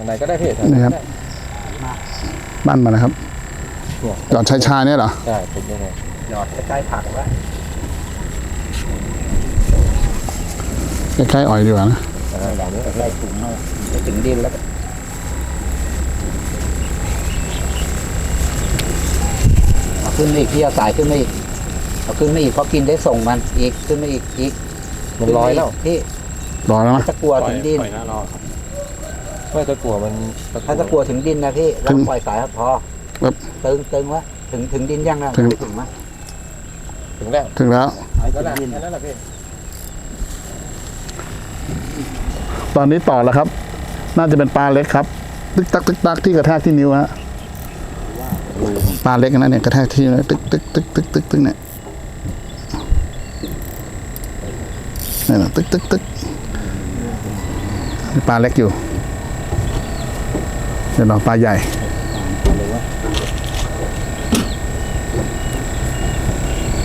างในก็ได้เพจนี่ครับ บ้านมานะครับเนี่ยหยอดชายชาเนี่ยเหรอใช่เป็นยังไงหยอดใกล้ๆผักไว้ใกล้ๆอ่อยดีกว่านะแบบนี้ใกล้ถุงเลยไปถึงดินแล้วก็เอาขึ้นมาอีกพี่เอาสายขึ้นมาอีกเอาขึ้นมาอีกเพราะกินได้ส่งมันอีกขึ้นมาอีกอีกมันลอยแล้วพี่รอแล้วนะถ้ากลัวถึงดินปล่อยหน้ารอครับ ไม่ตะกัวมันถ้าจะกลัวถึงดินนะพี่เราปล่อยสายครับพอครับตึงตึงวะถึงถึงดินยังนะถึงไม่ถึงมั้ยถึงแล้วถึงแล้วเอาก็ถึได้งดินแค่นั้นแหละพี่ตอนนี้ต่อแล้วครับ น่าจะเป็นปลาเล็กครับตึกตักตึกตักที่กระแทกที่นิ้วฮะปลาเล็กนะเนี่ยกระแทกที่นิ้วตึกตึกตึกตึกตึกตึกเนี่ยนี่นะตึกตึกตึกมีปลาเล็กอยู่ เดี๋ยวรอปลาใหญ่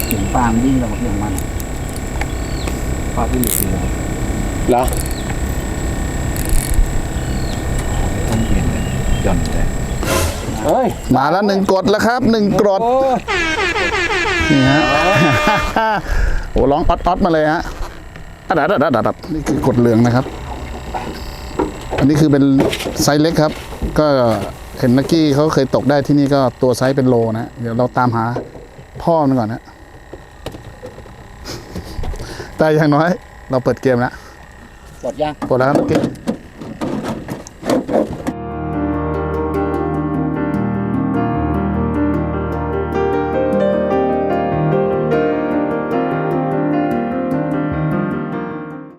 ถึงปางวิ่งลงมาอย่างมันพอที่อยู่ที่ไหนเหรอต้องเปลี่ยนเลยหย่อนเลยเฮ้ยมาแล้วหนึ่งกดแล้วครับหนึ่งกรดโอ้นี่ฮะโอ้ร้องออดออดมาเลยฮะอัดอัดอัดอัดอัดนี่คือกดเหลืองนะครับ อันนี้คือเป็นไซส์เล็กครับ ก็เห็นนักกี้เขาเคยตกได้ที่นี่ก็ตัวไซส์เป็นโลนะ เดี๋ยวเราตามหาพ่อมันก่อนนะ แต่อย่างน้อย เราเปิดเกมแล้วกดยังกดแล้วครับนักกี้